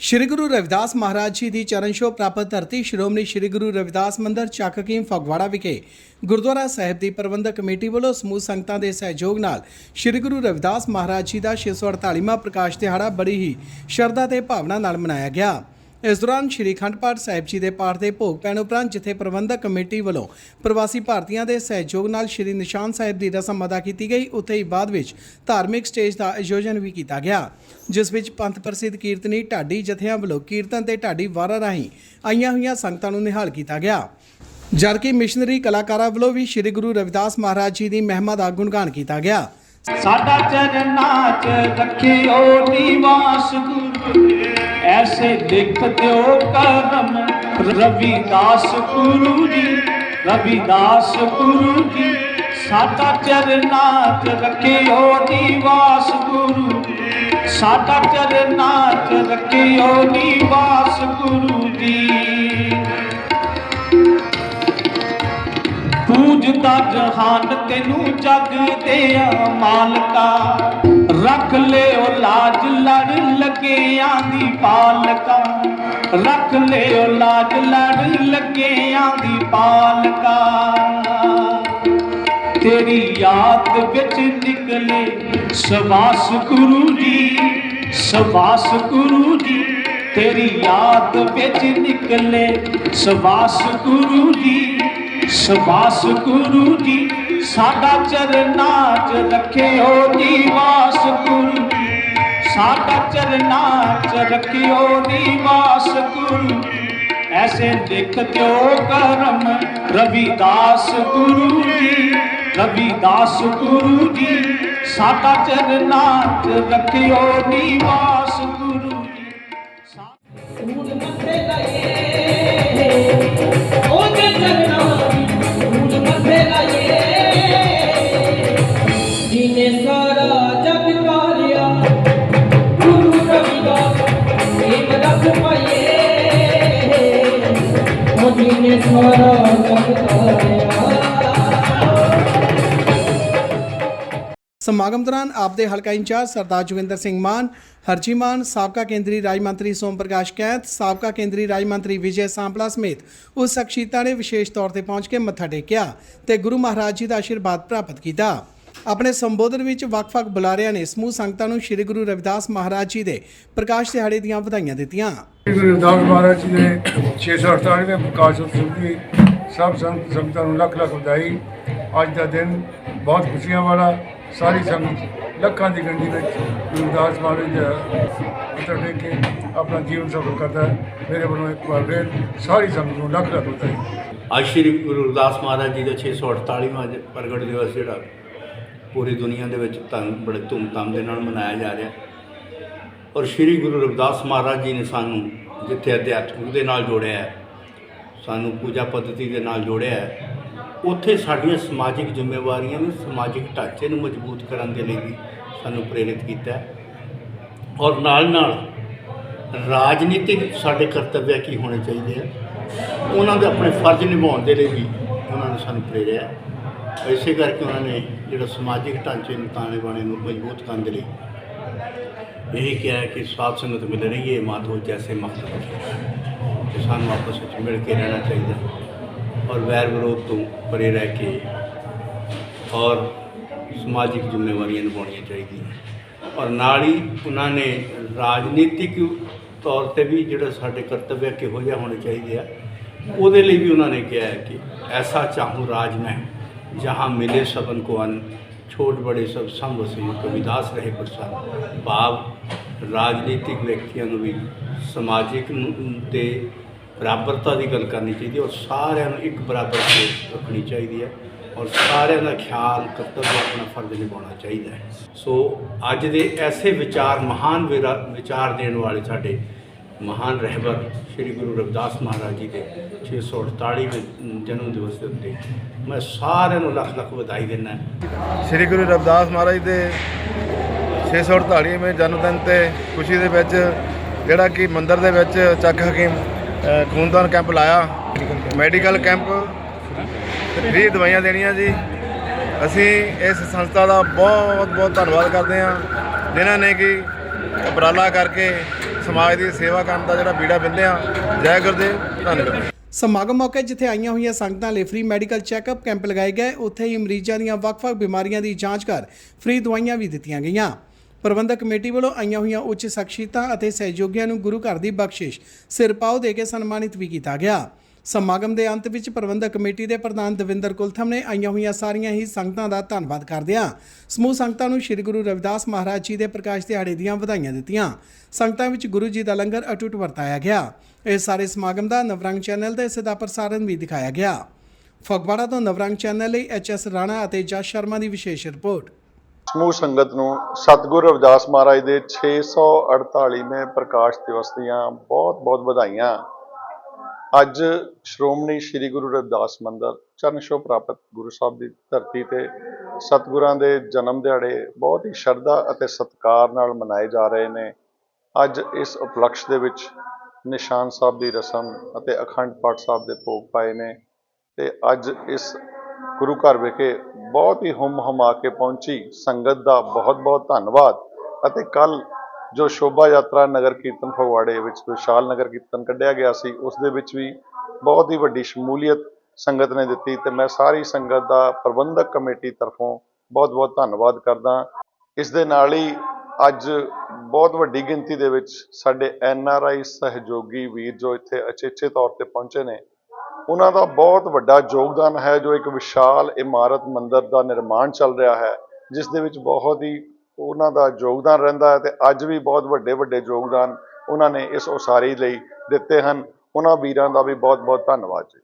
ਸ਼੍ਰੀ ਗੁਰੂ ਰਵਿਦਾਸ ਮਹਾਰਾਜ ਜੀ ਦੀ ਚਰਨ ਛੋਹ ਪ੍ਰਾਪਤ ਧਰਤੀ ਸ਼੍ਰੋਮਣੀ ਸ਼੍ਰੀ ਗੁਰੂ ਰਵਿਦਾਸ ਮੰਦਰ ਚੱਕ ਹਕੀਮ ਫਗਵਾੜਾ ਵਿਖੇ ਗੁਰਦੁਆਰਾ ਸਾਹਿਬ ਦੀ ਪ੍ਰਬੰਧਕ ਕਮੇਟੀ ਵੱਲੋਂ ਸਮੂਹ ਸੰਗਤਾਂ ਦੇ ਸਹਿਯੋਗ ਨਾਲ ਸ਼੍ਰੀ ਗੁਰੂ ਰਵਿਦਾਸ ਮਹਾਰਾਜ ਜੀ ਦਾ 648ਵਾਂ ਪ੍ਰਕਾਸ਼ ਦਿਹਾੜਾ ਬੜੀ ਹੀ ਸ਼ਰਧਾ ਤੇ ਭਾਵਨਾ ਨਾਲ ਮਨਾਇਆ ਗਿਆ। ਇਸ ਦੌਰਾਨ ਸ਼੍ਰੀ ਖੰਡ ਪਾਠ ਸਾਹਿਬ ਜੀ ਦੇ ਪਾਠ ਦੇ ਭੋਗ ਪੈਣ ਉਪਰੰਤ ਜਿੱਥੇ ਪ੍ਰਬੰਧਕ ਕਮੇਟੀ ਵੱਲੋਂ ਪ੍ਰਵਾਸੀ ਭਾਰਤੀਆਂ ਦੇ ਸਹਿਯੋਗ ਨਾਲ ਸ਼੍ਰੀ ਨਿਸ਼ਾਨ ਸਾਹਿਬ ਦੀ ਰਸਮ ਅਦਾ ਕੀਤੀ ਗਈ, ਉੱਥੇ ਹੀ ਬਾਅਦ ਵਿੱਚ ਧਾਰਮਿਕ ਸਟੇਜ ਦਾ ਆਯੋਜਨ ਵੀ ਕੀਤਾ ਗਿਆ। ਜਿਸ ਵਿੱਚ ਪੰਥ ਪ੍ਰਸਿੱਧ ਕੀਰਤਨੀ ਢਾਡੀ ਜਥਿਆਂ ਵੱਲੋਂ ਕੀਰਤਨ ਤੇ ਢਾਡੀ ਵਾਰਾਂ ਰਾਹੀਂ ਆਈਆਂ ਹੋਈਆਂ ਸੰਗਤਾਂ ਨੂੰ ਨਿਹਾਲ ਕੀਤਾ ਗਿਆ। ਜਦਕਿ ਮਿਸ਼ਨਰੀ ਕਲਾਕਾਰਾਂ ਵੱਲੋਂ ਵੀ ਸ਼੍ਰੀ ਗੁਰੂ ਰਵਿਦਾਸ ਮਹਾਰਾਜ ਜੀ ਦੀ ਮਹਿਮਾ ਦਾ ਗੁਣਗਾਨ ਕੀਤਾ ਗਿਆ। ਸਾਡਾ ਚਰਨਾਂ ਚ ਰੱਖਿਓ ਨਿਵਾਸ ਗੁਰੂ ਐਸੇ ਲਿਖ ਦਿਓ ਕਰਮ ਰਵਿਦਾਸ ਗੁਰੂ ਜੀ ਰਵਿਦਾਸ ਗੁਰੂ ਜੀ ਸਾਡਾ ਚਰਨਾਂ ਚ ਰੱਖਿਓ ਨਿਵਾਸ ਗੁਰੂ ਸਾਡਾ ਚਰਨਾਂ ਚ ਰੱਖਿਓ ਨਿਵਾਸ ਗੁਰੂ ਜੀ ਪੂਜਦਾ ਜਹਾਨ ਤੈਨੂੰ ਜਗ ਤੇ ਆ ਮਾਲਕਾ ਰੱਖ ਲਿਓ ਲਾਜ ਲੜ ਲੱਗਿਆਂ ਦੀ ਪਾਲਕਾ। ਰੱਖ ਲਿਓ ਲਾਜ ਲੜ ਲੱਗਿਆਂ ਦੀ ਪਾਲਕਾ। ਤੇਰੀ ਯਾਦ ਵਿੱਚ ਨਿਕਲੇ ਸਵਾਸ ਗੁਰੂ ਜੀ, ਸਵਾਸ ਗੁਰੂ ਜੀ। ਤੇਰੀ ਯਾਦ ਵਿੱਚ ਨਿਕਲੇ ਸਵਾਸ ਗੁਰੂ ਜੀ, ਸਵਾਸ ਗੁਰੂ ਜੀ। ਸਾਡਾ ਚਰਨਾਂ 'ਚ ਰੱਖਿਓ ਨਿਵਾਸ ਸਾਡਾ ਚਰਨਾਂ 'ਚ ਰੱਖਿਓ ਨਿਵਾਸ ਗੁਰੂ। ਐਸੇ ਲਿਖ ਦਿਓ ਕਰਮ, ਰਵਿਦਾਸ ਗੁਰੂ ਜੀ। ਰਵਿਦਾਸ ਗੁਰੂ ਜੀ, ਸਾਡਾ ਚਰਨਾਂ 'ਚ ਰੱਖਿਓ ਨਿਵਾਸ ਗੁਰੂ ਜੀ। ਸਾ- ਮੱਥੇ ਲਾਏ ਉਹਦੇ ਚਰਨਾਂ ਵਿੱਚ ਮੱਥੇ ਲਾਏ ਸਮਾਗਮ ਦੌਰਾਨ ਆਪ ਦੇ ਹਲਕਾ ਇੰਚਾਰਜ ਸਰਦਾਰ ਜੋਗਿੰਦਰ ਸਿੰਘ ਮਾਨ, ਹਰਜੀ ਮਾਨ, ਸਾਬਕਾ ਕੇਂਦਰੀ ਰਾਜ ਮੰਤਰੀ ਸੋਮ ਪ੍ਰਕਾਸ਼ ਕੈਂਥ, ਸਾਬਕਾ ਕੇਂਦਰੀ ਰਾਜ ਮੰਤਰੀ ਵਿਜੇ ਸਾਂਪਲਾ ਸਮੇਤ ਉਸ ਸ਼ਖਸੀਅਤਾਂ ਨੇ ਵਿਸ਼ੇਸ਼ ਤੌਰ ਤੇ ਪਹੁੰਚ ਕੇ ਮੱਥਾ ਟੇਕਿਆ ਤੇ ਗੁਰੂ ਮਹਾਰਾਜ ਜੀ ਦਾ ਆਸ਼ੀਰਵਾਦ ਪ੍ਰਾਪਤ ਕੀਤਾ। ਆਪਣੇ ਸੰਬੋਧਨ ਵਿੱਚ ਵੱਖ-ਵੱਖ ਬੁਲਾਰਿਆਂ ਨੇ ਸਮੂਹ ਸੰਗਤਾਂ ਨੂੰ ਸ੍ਰੀ ਗੁਰੂ ਰਵਿਦਾਸ ਮਹਾਰਾਜ ਜੀ ਦੇ ਪ੍ਰਕਾਸ਼ ਦਿਹਾੜੇ ਦੀਆਂ ਵਧਾਈਆਂ ਦਿੱਤੀਆਂ। ਸ੍ਰੀ ਗੁਰੂ ਰਵਿਦਾਸ ਮਹਾਰਾਜ ਜੀ ਦੇ 648ਵੇਂ ਪ੍ਰਕਾਸ਼ ਉਤਸਵ ਦੀ ਸਭ ਸੰਗਤ ਸੰਗਤਾਂ ਨੂੰ ਲੱਖ ਲੱਖ ਵਧਾਈ। ਅੱਜ ਦਾ ਦਿਨ ਬਹੁਤ ਖੁਸ਼ੀਆਂ ਵਾਲਾ ਸਾਰੀ ਸੰਗਤ ਲੱਖਾਂ ਦੀ ਗਿਣਤੀ ਵਿੱਚ ਗੁਰੂ ਰਵਿਦਾਸ ਮਹਾਰਾਜ ਦਾ ਮੱਥਾ ਟੇਕ ਕੇ ਆਪਣਾ ਜੀਵਨ ਸਫਲ ਕਰਦਾ ਹੈ। ਮੇਰੇ ਵੱਲੋਂ ਇੱਕ ਵਾਰ ਫਿਰ ਸਾਰੀ ਸੰਗਤ ਨੂੰ ਲੱਖ ਲੱਖ ਵਧਾਈ। ਅੱਜ ਸ਼੍ਰੀ ਗੁਰੂ ਰਵਿਦਾਸ ਮਹਾਰਾਜ ਜੀ ਦਾ 648ਵਾਂ ਜ- ਪ੍ਰਗਟ ਦਿਵਸ ਜਿਹੜਾ ਪੂਰੀ ਦੁਨੀਆ ਦੇ ਵਿੱਚ ਧੰਨ ਬੜੇ ਧੂਮਧਾਮ ਦੇ ਨਾਲ ਮਨਾਇਆ ਜਾ ਰਿਹਾ। ਔਰ ਸ਼੍ਰੀ ਗੁਰੂ ਰਵਿਦਾਸ ਮਹਾਰਾਜ ਜੀ ਨੇ ਸਾਨੂੰ ਜਿੱਥੇ ਅਧਿਆਤਮਿਕ ਦੇ ਨਾਲ ਜੋੜਿਆ ਹੈ, ਸਾਨੂੰ ਪੂਜਾ ਪद्धਤੀ ਦੇ ਨਾਲ ਜੋੜਿਆ ਹੈ, ਉੱਥੇ ਸਾਡੀਆਂ ਸਮਾਜਿਕ ਜ਼ਿੰਮੇਵਾਰੀਆਂ ਨੂੰ ਸਮਾਜਿਕ ਢਾਂਚੇ ਨੂੰ ਮਜ਼ਬੂਤ ਕਰਨ ਦੇ ਲਈ ਵੀ ਸਾਨੂੰ ਪ੍ਰੇਰਿਤ ਕੀਤਾ ਹੈ। ਔਰ ਨਾਲ ਨਾਲ ਰਾਜਨੀਤਿਕ ਸਾਡੇ ਕਰਤੱਵ ਕੀ ਹੋਣੇ ਚਾਹੀਦੇ ਆ, ਉਹਨਾਂ ਦੇ ਆਪਣੇ ਫਰਜ਼ ਨਿਭਾਉਣ ਦੇ ਲਈ ਵੀ ਉਹਨਾਂ ਨੇ ਸਾਨੂੰ ਪ੍ਰੇਰਿਆ ਇਸੇ ਕਰਕੇ ਉਹਨਾਂ ਨੇ ਜਿਹੜਾ ਸਮਾਜਿਕ ਢਾਂਚੇ ਨੂੰ ਤਾਣੇ ਬਾਣੇ ਨੂੰ ਮਜ਼ਬੂਤ ਕਰਨ ਦੇ ਲਈ ਇਹ ਕਿਹਾ ਕਿ ਸਾਧ ਸੰਗਤ ਮਿਲ ਰਹੀ ਹੈ, ਮਾਧੋ ਜੈਸੇ ਮਖਲੂਕ ਕਿ ਸਾਨੂੰ ਆਪਸ ਵਿੱਚ ਮਿਲ ਕੇ ਰਹਿਣਾ ਚਾਹੀਦਾ ਔਰ ਵੈਰ ਵਿਰੋਧ ਤੋਂ ਪਰੇ ਰਹਿ ਕੇ ਔਰ ਸਮਾਜਿਕ ਜ਼ਿੰਮੇਵਾਰੀਆਂ ਨਿਭਾਉਣੀਆਂ ਚਾਹੀਦੀਆਂ ਔਰ ਨਾਲ ਹੀ ਉਹਨਾਂ ਨੇ ਰਾਜਨੀਤਿਕ ਤੌਰ ਤੇ ਵੀ ਜਿਹੜਾ ਸਾਡੇ ਕਰਤੱਵ ਹੈ, ਕਿਹੋ ਜਿਹਾ ਹੋਣੇ ਚਾਹੀਦੇ ਆ, ਉਹਦੇ ਲਈ ਵੀ ਉਹਨਾਂ ਨੇ ਕਿਹਾ ਕਿ ਐਸਾ ਚਾਹੂੰ ਰਾਜ ਮੈਂ। ਜਹਾਂ ਮਿਲੇ ਸਬਨ ਕੋ ਅਨ ਛੋਟ ਬੜੇ ਸਭ ਸੰਗ ਵਸੇ ਕਵਿਦਾਸ ਰਹੇ ਪ੍ਰਸਾਦ ਭਾਵ ਰਾਜਨੀਤਿਕ ਵਿਅਕਤੀਆਂ ਨੂੰ ਵੀ ਸਮਾਜਿਕ ਨੂੰ ਤੇ ਬਰਾਬਰਤਾ ਦੀ ਗੱਲ ਕਰਨੀ ਚਾਹੀਦੀ ਹੈ ਔਰ ਸਾਰਿਆਂ ਨੂੰ ਇੱਕ ਬਰਾਬਰ ਸੋਚ ਰੱਖਣੀ ਚਾਹੀਦੀ ਹੈ ਔਰ ਸਾਰਿਆਂ ਦਾ ਖਿਆਲ ਕਰਤੱਵ ਆਪਣਾ ਫਰਜ਼ ਨਿਭਾਉਣਾ ਚਾਹੀਦਾ ਹੈ ਸੋ ਅੱਜ ਦੇ ਐਸੇ ਵਿਚਾਰ ਮਹਾਨ ਵਿਰਾ- ਵਿਚਾਰ ਦੇਣ ਵਾਲੇ ਸਾਡੇ ਮਹਾਨ ਰਹਿਬਰ ਸ੍ਰੀ ਗੁਰੂ ਰਵਿਦਾਸ ਮਹਾਰਾਜ ਜੀ ਦੇ 648ਵੇਂ ਜਨਮ ਦਿਵਸ ਦੇ ਉੱਤੇ ਮੈਂ ਸਾਰਿਆਂ ਨੂੰ ਲੱਖ ਲੱਖ ਵਧਾਈ ਦਿੰਦਾ ਸ੍ਰੀ ਗੁਰੂ ਰਵਿਦਾਸ ਮਹਾਰਾਜ ਦੇ 648ਵੇਂ ਜਨਮ ਦਿਨ ਤੇ ਖੁਸ਼ੀ ਦੇ ਵਿੱਚ ਜਿਹੜਾ ਕਿ ਮੰਦਿਰ ਦੇ ਵਿੱਚ ਚੱਕ ਹਕੀਮ ਖੂਨਦਾਨ ਕੈਂਪ ਲਾਇਆ। ਮੈਡੀਕਲ ਕੈਂਪ ਫ੍ਰੀ ਦਵਾਈਆਂ ਦੇਣੀਆਂ ਜੀ। ਅਸੀਂ ਇਸ ਸੰਸਥਾ ਦਾ ਬਹੁਤ ਬਹੁਤ ਧੰਨਵਾਦ ਕਰਦੇ ਹਾਂ, ਜਿਨ੍ਹਾਂ ਨੇ ਕਿ ਉਪਰਾਲਾ ਕਰਕੇ ਸਮਾਜ ਦੀ ਸੇਵਾ ਕਰਨ ਦਾ ਜਿਹੜਾ ਬੀੜਾ ਬਿੰਦਿਆ ਜੈ ਗੁਰਦੇਵ, ਧੰਨਵਾਦ। ਸਮਾਗਮ ਮੌਕੇ ਜਿੱਥੇ ਆਈਆਂ ਹੋਈਆਂ ਸੰਗਤਾਂ ਲਈ ਫ੍ਰੀ ਮੈਡੀਕਲ ਚੈੱਕਅਪ ਕੈਂਪ ਲਗਾਏ ਗਏ, ਉੱਥੇ ਹੀ ਮਰੀਜ਼ਾਂ ਦੀਆਂ ਵੱਖ-ਵੱਖ ਬਿਮਾਰੀਆਂ ਦੀ ਜਾਂਚ ਕਰ ਫ੍ਰੀ ਦਵਾਈਆਂ ਵੀ ਦਿੱਤੀਆਂ ਗਈਆਂ। ਪ੍ਰਬੰਧਕ ਕਮੇਟੀ ਵੱਲੋਂ ਆਈਆਂ ਹੋਈਆਂ ਉੱਚ ਸ਼ਖਸੀਅਤਾਂ ਅਤੇ ਸਹਿਯੋਗੀਆਂ ਨੂੰ ਗੁਰੂ ਘਰ ਦੀ ਬਖਸ਼ਿਸ਼ ਸਿਰਪਾਓ ਦੇ ਕੇ ਸਨਮਾਨਿਤ ਵੀ ਕੀਤਾ ਗਿਆ। ਸਮਾਗਮ ਦੇ ਅੰਤ ਵਿੱਚ ਪ੍ਰਬੰਧਕ ਕਮੇਟੀ ਦੇ ਪ੍ਰਧਾਨ ਦਵਿੰਦਰ ਕੁਲਥਮ ਨੇ ਆਈਆਂ ਹੋਈਆਂ ਸਾਰੀਆਂ ਹੀ ਸੰਗਤਾਂ ਦਾ ਧੰਨਵਾਦ ਕਰਦਿਆਂ ਸਮੂਹ ਸੰਗਤਾਂ ਨੂੰ ਸ੍ਰੀ ਗੁਰੂ ਰਵਿਦਾਸ ਮਹਾਰਾਜ ਜੀ ਦੇ ਪ੍ਰਕਾਸ਼ ਦਿਹਾੜੇ ਦੀਆਂ ਵਧਾਈਆਂ ਦਿੱਤੀਆਂ। ਸੰਗਤਾਂ ਵਿੱਚ ਗੁਰੂ ਜੀ ਦਾ ਲੰਗਰ ਅਟੁੱਟ ਵਰਤਾਇਆ ਗਿਆ। ਇਸ ਸਾਰੇ ਸਮਾਗਮ ਦਾ ਨਵਰੰਗ ਚੈਨਲ ਤੇ ਸਿੱਧਾ ਪ੍ਰਸਾਰਣ ਵੀ ਦਿਖਾਇਆ ਗਿਆ। ਫਗਵਾੜਾ ਤੋਂ ਨਵਰੰਗ ਚੈਨਲ ਲਈ ਐਚ ਐਸ ਰਾਣਾ ਅਤੇ ਜਸ ਸ਼ਰਮਾ ਦੀ ਵਿਸ਼ੇਸ਼ ਰਿਪੋਰਟ। ਸਮੂਹ ਸੰਗਤ ਨੂੰ ਸਤਿਗੁਰੂ ਰਵਿਦਾਸ ਮਹਾਰਾਜ ਦੇ 648ਵੇਂ ਪ੍ਰਕਾਸ਼ ਦਿਵਸ ਦੀਆਂ ਬਹੁਤ-ਬਹੁਤ ਵਧਾਈਆਂ। ਅੱਜ ਸ਼੍ਰੋਮਣੀ ਸ੍ਰੀ ਗੁਰੂ ਰਵਿਦਾਸ ਮੰਦਰ ਚਰਨ ਛੋਹ ਪ੍ਰਾਪਤ ਗੁਰੂ ਸਾਹਿਬ ਦੀ ਧਰਤੀ ਤੇ ਸਤਿਗੁਰਾਂ ਦੇ ਜਨਮ ਦਿਹਾੜੇ ਬਹੁਤ ਹੀ ਸ਼ਰਧਾ ਅਤੇ ਸਤਿਕਾਰ ਨਾਲ ਮਨਾਏ ਜਾ ਰਹੇ ਨੇ। ਅੱਜ ਇਸ ਉਪਲਕਸ਼ ਦੇ ਵਿੱਚ ਨਿਸ਼ਾਨ ਸਾਹਿਬ ਦੀ ਰਸਮ ਅਤੇ ਅਖੰਡ ਪਾਠ ਸਾਹਿਬ ਦੇ ਭੋਗ ਪਾਏ ਨੇ ਤੇ ਅੱਜ ਇਸ ਗੁਰੂ ਘਰ ਵਿਖੇ ਬਹੁਤ ਹੀ ਹੁਮ ਹੁਮਾ ਕੇ ਪਹੁੰਚੀ ਸੰਗਤ ਦਾ ਬਹੁਤ-ਬਹੁਤ ਧੰਨਵਾਦ ਅਤੇ ਕੱਲ ਜੋ ਸ਼ੋਭਾ ਯਾਤਰਾ ਨਗਰ ਕੀਰਤਨ ਫਗਵਾੜੇ ਵਿੱਚ ਵਿਸ਼ਾਲ ਨਗਰ ਕੀਰਤਨ ਕੱਢਿਆ ਗਿਆ ਸੀ, ਉਸ ਦੇ ਵਿੱਚ ਵੀ ਬਹੁਤ ਹੀ ਵੱਡੀ ਸ਼ਮੂਲੀਅਤ ਸੰਗਤ ਨੇ ਦਿੱਤੀ ਤੇ ਮੈਂ ਸਾਰੀ ਸੰਗਤ ਦਾ ਪ੍ਰਬੰਧਕ ਕਮੇਟੀ ਤਰਫੋਂ ਬਹੁਤ-ਬਹੁਤ ਧੰਨਵਾਦ ਕਰਦਾ ਇਸ ਦੇ ਨਾਲ ਹੀ ਅੱਜ ਬਹੁਤ ਵੱਡੀ ਗਿਣਤੀ ਦੇ ਵਿੱਚ ਸਾਡੇ ਐਨ ਆਰ ਆਈ ਸਹਿਯੋਗੀ ਵੀਰ ਜੋ ਇੱਥੇ ਅਚੇਚੇ ਤੌਰ ਤੇ ਪਹੁੰਚੇ ਨੇ, ਉਹਨਾਂ ਦਾ ਬਹੁਤ ਵੱਡਾ ਯੋਗਦਾਨ ਹੈ ਜੋ ਇੱਕ ਵਿਸ਼ਾਲ ਇਮਾਰਤ ਮੰਦਰ ਦਾ ਨਿਰਮਾਣ ਚੱਲ ਰਿਹਾ ਹੈ, ਜਿਸ ਦੇ ਵਿੱਚ ਬਹੁਤ ਹੀ ਉਹਨਾਂ ਦਾ ਯੋਗਦਾਨ ਰਹਿੰਦਾ ਹੈ ਤੇ ਅੱਜ ਵੀ ਬਹੁਤ ਵੱਡੇ ਵੱਡੇ ਯੋਗਦਾਨ ਉਹਨਾਂ ਨੇ ਇਸ ਉਸਾਰੀ ਲਈ ਦਿੱਤੇ ਹਨ। ਉਹਨਾਂ ਵੀਰਾਂ ਦਾ ਵੀ ਬਹੁਤ ਬਹੁਤ ਧੰਨਵਾਦ ਜੀ।